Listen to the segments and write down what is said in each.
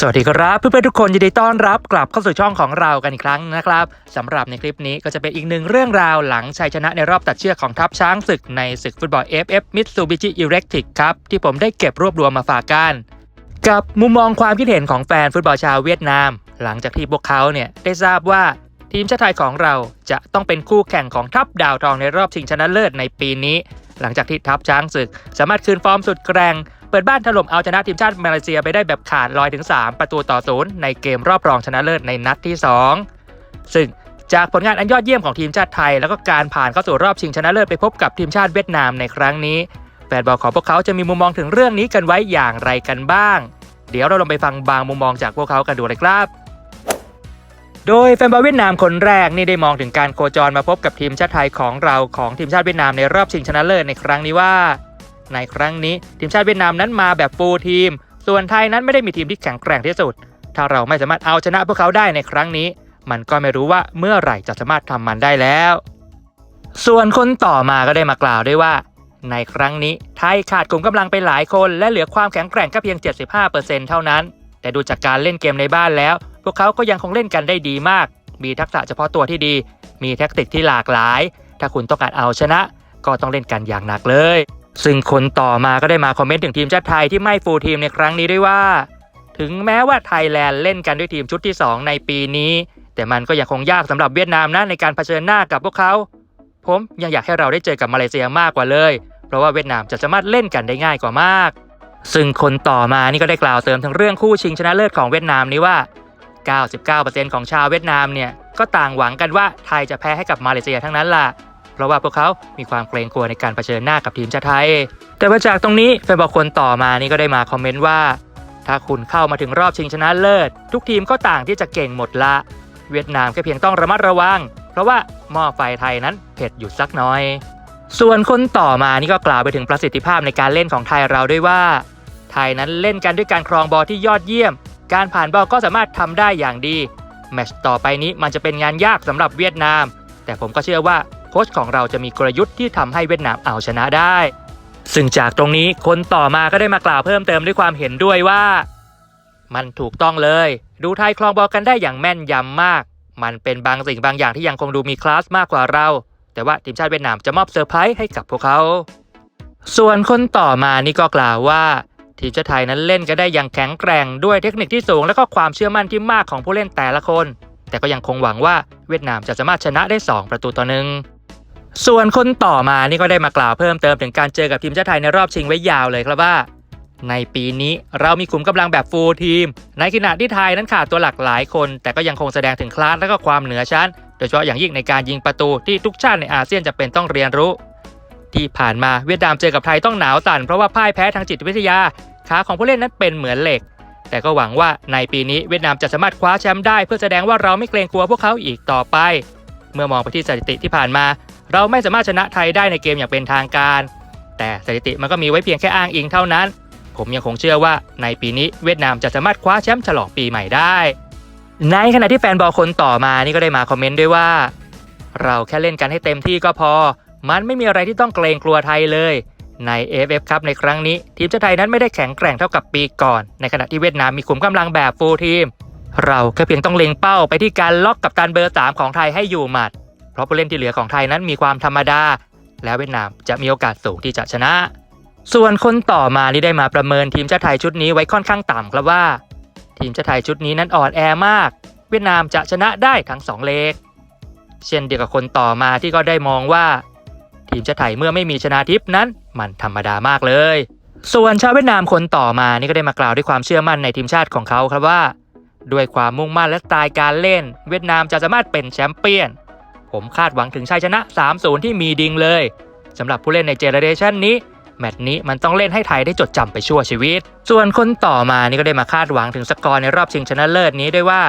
สวัสดีครับเพื่อนๆทุกคนยินดีต้อนรับกลับเข้าสู่ช่องของเรากันอีกครั้งนะครับสำหรับในคลิปนี้ก็จะเป็นอีกหนึ่งเรื่องราวหลังชัยชนะในรอบตัดเชือกของทัพช้างศึกในศึกฟุตบอล FF Mitsubishi Electric ครับ ที่ผมได้เก็บรวบรวมมาฝากกัน กับมุมมองความคิดเห็นของแฟนฟุตบอลชาวเวียดนาม หลังจากที่พวกเขาเนี่ยได้ทราบว่าทีมชาติไทยของเราจะต้องเป็นคู่แข่งของทัพดาวทองในรอบชิงชนะเลิศในปีนี้ หลังจากที่ทัพช้างศึก สามารถคืนฟอร์มสุดแกร่ง เปิดบ้านถล่มเอาชนะทีมชาติมาเลเซียไปได้แบบขาดลอยถึง 3 ประตูต่อศูนย์ในเกมรอบรองชนะเลิศในนัดที่ 2 ซึ่งจากผลงานอันยอดเยี่ยมของทีมชาติไทย แล้วก็การผ่านเข้าสู่รอบชิงชนะเลิศไปพบกับทีมชาติเวียดนามในครั้งนี้แฟนบอลของพวกเขาจะมีมุมมองถึงเรื่องนี้กันไว้อย่างไรกันบ้าง เดี๋ยวเราลองไปฟังบางมุมมองจากพวกเขากันดูเลยครับ โดยแฟนบอลเวียดนามคนแรกนี่ได้มองถึงการโคจรมาพบกับทีมชาติไทยของเราของทีมชาติเวียดนามในรอบชิงชนะเลิศในครั้งนี้ว่า ในครั้งนี้ทีมชาติเวียดนามนั้นมาแบบฟูลทีม ส่วนไทยนั้นไม่ได้มีทีมที่แข็งแกร่งที่สุด ถ้าเราไม่สามารถเอาชนะพวกเขาได้ในครั้งนี้ มันก็ไม่รู้ว่าเมื่อไหร่จะสามารถทำมันได้แล้ว ส่วนคนต่อมาก็ได้มากล่าวด้วยว่า ในครั้งนี้ไทยขาดกลุ่มกำลังไปหลายคนและเหลือความแข็งแกร่งแค่เพียง 75%เท่านั้น แต่ดูจากการเล่นเกมในบ้านแล้ว พวกเขาก็ยังคงเล่นกันได้ดีมาก มีทักษะเฉพาะตัวที่ดี มีแท็กติกที่หลากหลาย ถ้าคุณต้องการเอาชนะ ก็ต้องเล่นกันอย่างหนักเลย ซึ่งคนต่อมาก็ได้มาคอมเมนต์ถึงทีมชาติไทยที่ไม่ฟูลทีมในครั้งนี้ด้วยว่า ถึงแม้ว่าไทยแลนด์เล่นกันด้วยทีมชุดที่ 2 ในปีนี้ แต่มันก็ยังคงยากสำหรับเวียดนามนะในการเผชิญหน้ากับพวกเขา ผมยังอยากให้เราได้เจอกับมาเลเซียมากกว่าเลย เพราะว่าเวียดนามจะสามารถเล่นกันได้ง่ายกว่ามาก ซึ่งคนต่อมานี่ก็ได้กล่าวเสริมถึงเรื่องคู่ชิงชนะเลิศของเวียดนามนี้ว่า 99%ของชาวเวียดนามเนี่ยก็ต่างหวังกันว่าไทยจะแพ้ให้กับมาเลเซียทั้งนั้นล่ะ เพราะว่าพวกเขามีความเกรงกลัวในการเผชิญหน้ากับทีมชาติไทย แต่ว่าจากตรงนี้แฟนบอลคนต่อมานี่ก็ได้มาคอมเมนต์ว่า ถ้าคุณเข้ามาถึงรอบชิงชนะเลิศ ทุกทีมก็ต่างที่จะเก่งหมดละ เวียดนามแค่เพียงต้องระมัดระวัง เพราะว่าหม้อไฟไทยนั้นเผ็ดอยู่สักน้อย ส่วนคนต่อมานี่ก็กล่าวไปถึงประสิทธิภาพในการเล่นของไทยเราด้วยว่า ไทยนั้นเล่นกันด้วยการครองบอลที่ยอดเยี่ยม การผ่านบอลก็สามารถทำได้อย่างดีแมตช์ต่อไปนี้มันจะเป็นงานยากสำหรับเวียดนาม แต่ผมก็เชื่อว่า ค้ชของเราจะมีกลยุทธ์ที่ทำให้เวียดนามเอาชนะได้ ซึ่งจากตรงนี้คนต่อมาก็ได้มากล่าวเพิ่มเติมด้วยความเห็นด้วยว่า มันถูกต้องเลย ดูไทยคลองบอลกันได้อย่างแม่นยำมาก มันเป็นบางสิ่งบางอย่างที่ยังคงดูมีคลาสมากกว่าเรา แต่ว่าทีมชาติเวียดนามจะมอบเซอร์ไพรส์ให้กับพวกเขา ส่วนคนต่อมานี่ก็กล่าวว่าทีมชาติไทยนั้นเล่นกันได้อย่างแข็งแกร่งด้วยเทคนิคที่สูงและก็ความเชื่อมั่นที่มากของผู้เล่นแต่ละคน แต่ก็ยังคงหวังว่าเวียดนามจะสามารถชนะได้ 2 ประตูต่อหนึ่ง ส่วนคนต่อมานี่ก็ได้มากล่าวเพิ่มเติมถึงการเจอกับทีมชาติไทยในรอบชิงไว้ยาวเลยครับว่า ในปีนี้เรามีกลุ่มกำลังแบบฟูลทีม ในขณะที่ไทยนั้นขาดตัวหลักหลายคน แต่ก็ยังคงแสดงถึงคลาสและก็ความเหนือชั้น โดยเฉพาะอย่างยิ่งในการยิงประตูที่ทุกชาติในอาเซียนจะเป็นต้องเรียนรู้ ที่ผ่านมาเวียดนามเจอกับไทยต้องหนาวสั่นเพราะว่าพ่ายแพ้ทางจิตวิทยาขาของผู้เล่นนั้นเป็นเหมือนเหล็ก แต่ก็หวังว่าในปีนี้เวียดนามจะสามารถคว้าแชมป์ได้ เพื่อแสดงว่าเราไม่เกรงกลัวพวกเขาอีกต่อไป เมื่อมองไปที่สถิติที่ผ่านมา เราไม่สามารถชนะไทยได้ในเกมอย่างเป็นทางการ แต่สถิติมันก็มีไว้เพียงแค่อ้างอิงเท่านั้น ผมยังคงเชื่อว่าในปีนี้เวียดนามจะสามารถคว้าแชมป์ฉลองปีใหม่ได้ ในขณะที่แฟนบอลคนต่อมานี่ก็ได้มาคอมเมนต์ด้วยว่า เราแค่เล่นกันให้เต็มที่ก็พอ มันไม่มีอะไรที่ต้องเกรงกลัวไทยเลยใน AFF ครับในครั้งนี้ ทีมชาติไทยนั้นไม่ได้แข็งแกร่งเท่ากับปีก่อน ในขณะที่เวียดนามมีขุมกำลังแบบฟูลทีม เราแค่เพียงต้องเล็งเป้าไปที่การล็อกกับตันเบอร์ 3 ของไทยให้อยู่หมัด เพราะผู้เล่นที่เหลือของไทยนั้นมีความธรรมดา และเวียดนามจะมีโอกาสสูงที่จะชนะ ส่วนคนต่อมาที่ได้มาประเมินทีมชาติไทยชุดนี้ไว้ค่อนข้างต่ำครับว่า ทีมชาติไทยชุดนี้นั้นอ่อนแอมาก เวียดนามจะชนะได้ทั้งสองเลกเช่นเดียวกับคนต่อมาที่ก็ได้มองว่า ทีมชาติไทยเมื่อไม่มีชนะทิพนั้นมันธรรมดามากเลย ส่วนชาวเวียดนามคนต่อมานี่ก็ได้มากล่าวด้วยความเชื่อมั่นในทีมชาติของเขาครับว่า ด้วยความมุ่งมั่นและสไตล์การเล่น เวียดนามจะสามารถเป็นแชมป์เปี้ยน ผมคาดหวังถึงชัยชนะ 3-0 ที่มีดิงเลยสำหรับผู้เล่นในเจเนเรชันนี้แมตช์นี้มันต้องเล่นให้ไทยได้จดจำไปชั่วชีวิต ส่วนคนต่อมานี่ก็ได้มาคาดหวังถึงสกอร์ในรอบชิงชนะเลิศนี้ด้วยว่า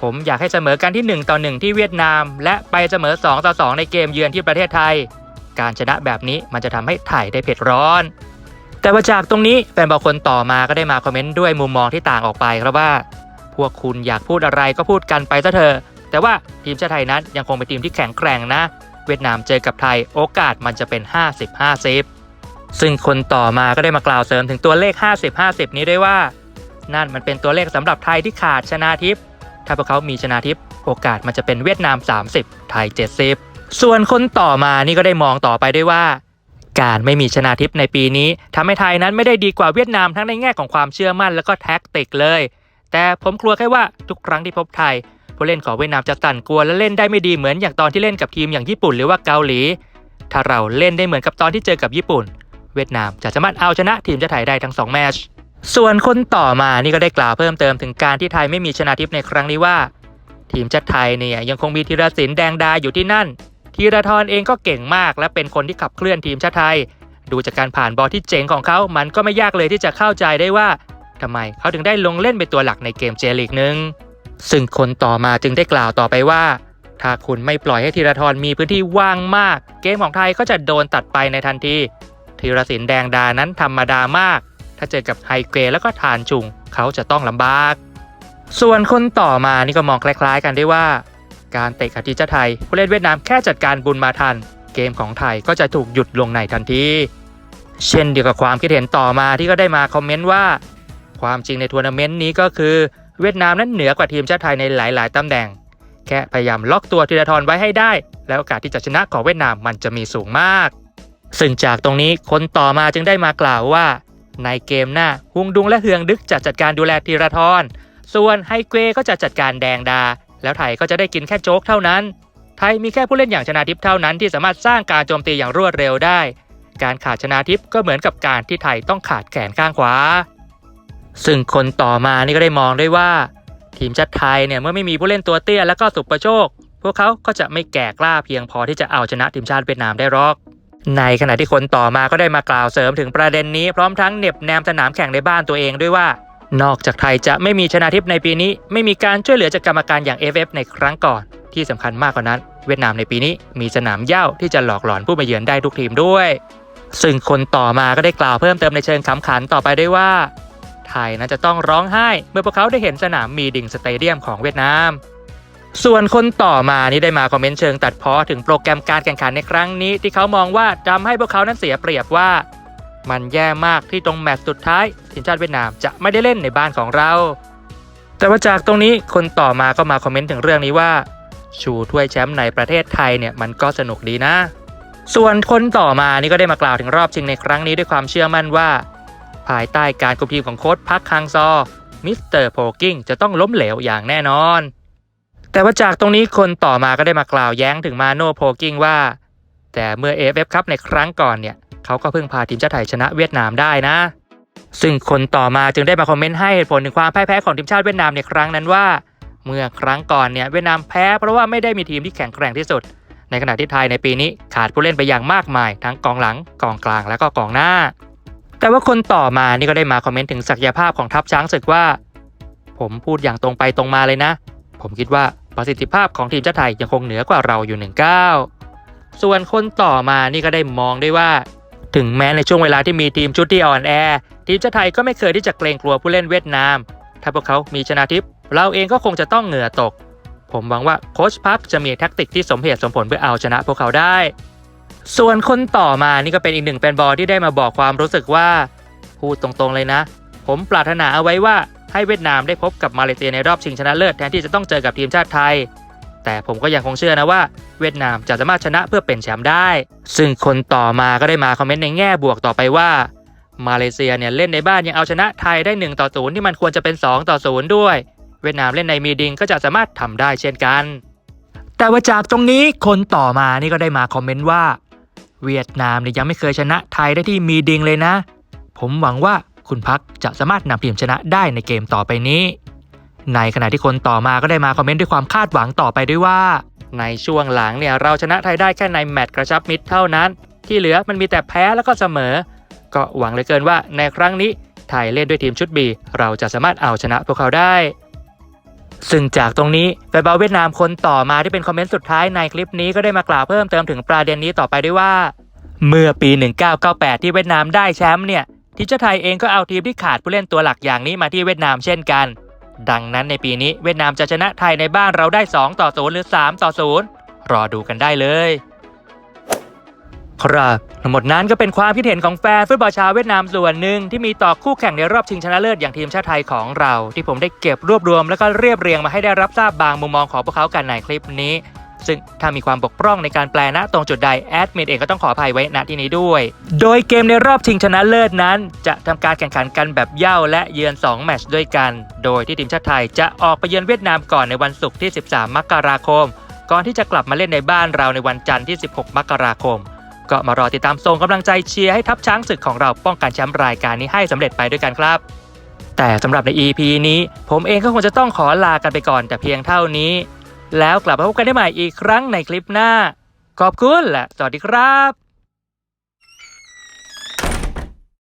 ผมอยากให้เสมอกันที่ 1 ต่อ 1 ที่เวียดนาม และไปเสมอ 2 ต่อ 2 ในเกมเยือนที่ประเทศไทย การชนะแบบนี้มันจะทำให้ไทยได้เผ็ดร้อน แต่ว่าจากตรงนี้แฟนบอลคนต่อมาก็ได้มาคอมเมนต์ด้วยมุมมองที่ต่างออกไปครับว่า พวกคุณอยากพูดอะไรก็พูดกันไปซะเถอะ แต่ว่าทีมชาติไทยนั้นยังคงเป็นทีมที่แข็งแกร่งนะ เวียดนามเจอกับไทยโอกาสมันจะเป็น 50-50 ซึ่งคนต่อมาก็ได้มากล่าวเสริมถึงตัวเลข 50-50 นี้ด้วยว่า นั่นมันเป็นตัวเลขสำหรับไทยที่ขาดชนะทิพย์ถ้าพวกเขามีชนะทิพย์โอกาสมันจะเป็นเวียดนาม 30 ไทย 70 ส่วนคนต่อมานี่ก็ได้มองต่อไปด้วยว่า การไม่มีชนะทิพย์ในปีนี้ทำให้ไทยนั้นไม่ได้ดีกว่าเวียดนามทั้งในแง่ของความเชื่อมั่นแล้วก็แท็กติกเลย แต่ผมกลัวแค่ว่าทุกครั้งที่พบไทย ผู้เล่นของเวียดนามจะสั่นกลัวและเล่นได้ไม่ดีเหมือนอย่างตอนที่เล่นกับทีมอย่างญี่ปุ่นหรือว่าเกาหลี ถ้าเราเล่นได้เหมือนกับตอนที่เจอกับญี่ปุ่น เวียดนามจะสามารถเอาชนะทีมชาติไทยได้ทั้ง2แมตช์ส่วนคนต่อมานี่ก็ได้กล่าวเพิ่มเติมถึงการที่ไทยไม่มีชนะทิพย์ในครั้งนี้ว่า ทีมชาติไทยเนี่ยยังคงมีธีรศิลป์แดงดาอยู่ที่นั่นธีรทรเองก็เก่งมาก และเป็นคนที่ขับเคลื่อนทีมชาติไทย ดูจากการผ่านบอลที่เจ๋งของเขา มันก็ไม่ยากเลยที่จะเข้าใจได้ว่าทำไมเขาถึงได้ลงเล่นเป็นตัวหลักในเกมเจลีกหนึ่ง ซึ่งคนต่อมาจึงได้กล่าวต่อไปว่า ถ้าคุณไม่ปล่อยให้ธีรทรมีพื้นที่ว่างมาก เกมของไทยก็จะโดนตัดไปในทันทีธีรศิลปแดงดานั้นธรรมดามาก ถ้าเจอกับไฮเกรแล้วก็ทานจุง เขาจะต้องลำบาก ส่วนคนต่อมานี่ก็มองคล้าย ๆ กันได้ว่า การเตะกับทีมชาติไทยผู้เล่นเวียดนามแค่จัดการบุญมาทัน เกมของไทยก็จะถูกหยุดลงในทันทีเช่นเดียวกับความคิดเห็นต่อมาที่ก็ได้มาคอมเมนต์ว่า ความจริงในทัวร์นาเมนต์นี้ก็คือ เวียดนามนั้นเหนือกว่าทีมชาติไทยในหลาย ๆตำแหน่ง แค่พยายามล็อกตัวธีรทรไว้ให้ได้ แล้วโอกาสที่จะชนะของเวียดนามมันจะมีสูงมาก ซึ่งจากตรงนี้คนต่อมาจึงได้มากล่าวว่า ในเกมหน้าฮุงดุงและเฮืองดึกจะจัดการดูแลธีรทรส่วนไฮเกวก็จะจัดการแดงดา แล้วไทยก็จะได้กินแค่โจ๊กเท่านั้น ไทยมีแค่ผู้เล่นอย่างชนาทิพย์เท่านั้นที่สามารถสร้างการโจมตีอย่างรวดเร็วได้ การขาดชนาทิพย์ก็เหมือนกับการที่ไทยต้องขาดแขนข้างขวา ซึ่งคนต่อมานี่ก็ได้มองได้ว่า ทีมชาติไทยเนี่ยเมื่อไม่มีผู้เล่นตัวเตี้ยแล้วก็สุประโชค พวกเขาก็จะไม่แก่กล้าเพียงพอที่จะเอาชนะทีมชาติเวียดนามได้หรอก ในขณะที่คนต่อมาก็ได้มากล่าวเสริมถึงประเด็นนี้พร้อมทั้งเหน็บแนมสนามแข่งในบ้านตัวเองด้วยว่า นอกจากไทยจะไม่มีชนะทิพย์ในปีนี้ ไม่มีการช่วยเหลือจากกรรมการอย่าง FF ในครั้งก่อน ที่สำคัญมากกว่านั้น เวียดนามในปีนี้มีสนามเย้าที่จะหลอกหลอนผู้มาเยือนได้ทุกทีมด้วย ซึ่งคนต่อมาก็ได้กล่าวเพิ่มเติมในเชิงขำขันต่อไปด้วยว่า ไทยนั้นจะต้องร้องไห้ เมื่อพวกเขาได้เห็นสนามมีดิงสเตเดียมของเวียดนาม ส่วนคนต่อมานี่ได้มาคอมเมนต์เชิงตัดพ้อถึงโปรแกรมการแข่งขันในครั้งนี้ ที่เขามองว่าทำให้พวกเขานั้นเสียเปรียบว่า มันแย่มากที่ตรงแมตช์สุดท้ายทีมชาติเวียดนามจะไม่ได้เล่นในบ้านของเรา แต่ว่าจากตรงนี้คนต่อมาก็มาคอมเมนต์ถึงเรื่องนี้ว่า ชูถ้วยแชมป์ในประเทศไทยเนี่ยมันก็สนุกดีนะส่วนคนต่อมานี่ก็ได้มากล่าวถึงรอบชิงในครั้งนี้ด้วยความเชื่อมั่นว่า ภายใต้การคุมทีมของโค้ชพักคังซอ มิสเตอร์โพกิ้งจะต้องล้มเหลวอย่างแน่นอน แต่ว่าจากตรงนี้คนต่อมาก็ได้มากล่าวแย้งถึงมาโนโพกิ้งว่า แต่เมื่อ AFF ครับในครั้งก่อนเนี่ย เขาก็เพิ่งพาทีมชาติไทยชนะเวียดนามได้นะ ซึ่งคนต่อมาจึงได้มาคอมเมนต์ให้เหตุผลถึงความพ่ายแพ้ของทีมชาติเวียดนามในครั้งนั้นว่า เมื่อครั้งก่อนเนี่ยเวียดนามแพ้เพราะว่าไม่ได้มีทีมที่แข็งแกร่งที่สุดในขณะที่ไทยในปีนี้ขาดผู้เล่นไปอย่างมากมาย ทั้งกองหลัง กองกลางและก็กองหน้า แต่ว่าคนต่อมานี่ก็ได้มาคอมเมนต์ถึงศักยภาพของทัพช้างศึกว่า ผมพูดอย่างตรงไปตรงมาเลยนะ ผมคิดว่าประสิทธิภาพของทีมชาติไทยยังคงเหนือกว่าเราอยู่หนึ่งก้าวส่วนคนต่อมานี่ก็ได้มองได้วยว่า ถึงแม้ในช่วงเวลาที่มีทีมชุดที่อ่อนแอ ทีมชาติไทยก็ไม่เคยที่จะเกรงกลัวผู้เล่นเวียดนาม ถ้าพวกเขามีชนะทิพย์เราเองก็คงจะต้องเหงื่อตก ผมหวังว่าโค้ชพักจะมีแท็กติกที่สมเหตุสมผลเพื่อเอาชนะพวกเขาได้ ส่วนคนต่อมานี่ก็เป็นอีกหนึ่งแฟนบอลที่ได้มาบอกความรู้สึกว่า พูดตรงๆเลยนะ ผมปรารถนาเอาไว้ว่าให้เวียดนามได้พบกับมาเลเซียในรอบชิงชนะเลิศแทนที่จะต้องเจอกับทีมชาติไทย แต่ผมก็ยังคงเชื่อนะว่า เวียดนามจะสามารถชนะเพื่อเป็นแชมป์ได้ ซึ่งคนต่อมาก็ได้มาคอมเมนต์ในแง่บวกต่อไปว่า มาเลเซียเนี่ยเล่นในบ้านยังเอาชนะไทยได้1ต่อ0ที่มันควรจะเป็น 2 ต่อ0ด้วย เวียดนามเล่นในมีดิงก็จะสามารถทำได้เช่นกัน แต่ว่าจากตรงนี้คนต่อมานี่ก็ได้มาคอมเมนต์ว่า เวียดนามเนี่ยยังไม่เคยชนะไทยได้ที่มีดิงเลยนะ ผมหวังว่าคุณพักจะสามารถนำทีมชนะได้ในเกมต่อไปนี้ ในขณะที่คนต่อมาก็ได้มาคอมเมนต์ด้วยความคาดหวังต่อไปด้วยว่า ในช่วงหลังเนี่ยเราชนะไทยได้แค่ในแมตช์กระชับมิตรเท่านั้น ที่เหลือมันมีแต่แพ้แล้วก็เสมอ ก็หวังเหลือเกินว่าในครั้งนี้ไทยเล่นด้วยทีมชุดบีเราจะสามารถเอาชนะพวกเขาได้ ซึ่งจากตรงนี้แฟนบอลเวียดนามคนต่อมาที่เป็นคอมเมนต์สุดท้ายในคลิปนี้ก็ได้มากล่าวเพิ่มเติมถึงประเด็นนี้ต่อไปด้วยว่า เมื่อปี 1998 ที่เวียดนามได้แชมป์เนี่ยทีมชาติไทยเองก็เอาทีมที่ขาดผู้เล่นตัวหลักอย่างนี้มาที่เวียดนามเช่นกัน ดังนั้นในปีนี้เวียดนามจะชนะไทยในบ้านเราได้ 2 ต่อ 0 หรือ 3 ต่อ 0 รอดูกันได้เลย ครับทั้งหมดนั้นก็เป็นความคิดเห็นของแฟนฟุตบอลชาวเวียดนามส่วนหนึ่งที่มีต่อคู่แข่งในรอบชิงชนะเลิศอย่างทีมชาติไทยของเรา ที่ผมได้เก็บรวบรวมแล้วก็เรียบเรียงมาให้ได้รับทราบบางมุมมองของพวกเขากันในคลิปนี้ ซึ่งถ้ามีความบกพร่องในการแปลณตรงจุดใดแอดมินเองก็ต้องขออภัยไว้ณที่นี้ด้วย โดยเกมในรอบชิงชนะเลิศนั้น จะทำการแข่งขันกันแบบเย่าและเยือน 2 แมตช์ด้วยกัน โดยที่ทีมชาติไทยจะออกไปเยือนเวียดนามก่อนในวันศุกร์ที่ 13 มกราคม ก่อนที่จะกลับมาเล่นในบ้านเราในวันจันทร์ที่ 16 มกราคม ก็มารอติดตามส่งกำลังใจเชียร์ให้ทัพช้างศึกของเราป้องกันแชมป์รายการนี้ให้สำเร็จไปด้วยกันครับ แต่สำหรับใน EP นี้ ผมเองก็คงจะต้องขอลากันไปก่อนแต่เพียงเท่านี้ แล้วกลับมาพบกันได้ใหม่อีกครั้งในคลิปหน้า ขอบคุณและสวัสดีครับ